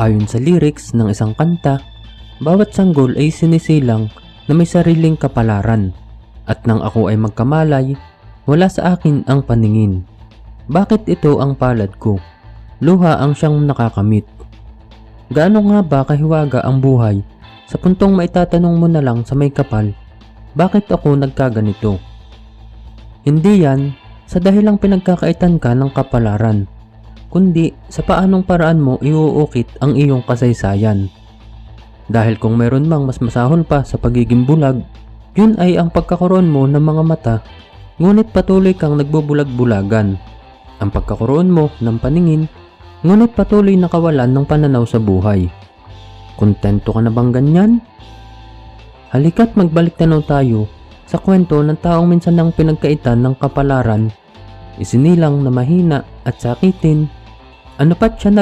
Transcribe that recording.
Ayon sa lyrics ng isang kanta, bawat sanggol ay sinisilang na may sariling kapalaran at nang ako ay magkamalay, wala sa akin ang paningin. Bakit ito ang palad ko? Luha ang siyang nakakamit. Gaano nga ba kahiwaga ang buhay? Sa puntong maitatanong mo na lang sa may kapal, bakit ako nagkaganito? Hindi yan sa dahilang pinagkakaitan ka ng kapalaran, kundi sa paanong paraan mo iuukit ang iyong kasaysayan. Dahil kung meron mang mas masahol pa sa pagiging bulag, yun ay ang pagkakaroon mo ng mga mata, ngunit patuloy kang nagbubulag-bulagan. Ang pagkakaroon mo ng paningin, ngunit patuloy nakawalan ng pananaw sa buhay. Kontento ka na bang ganyan? Halika't magbalik tanaw tayo sa kwento ng taong minsan nang pinagkaitan ng kapalaran, isinilang na mahina at sakitin, ano pat siya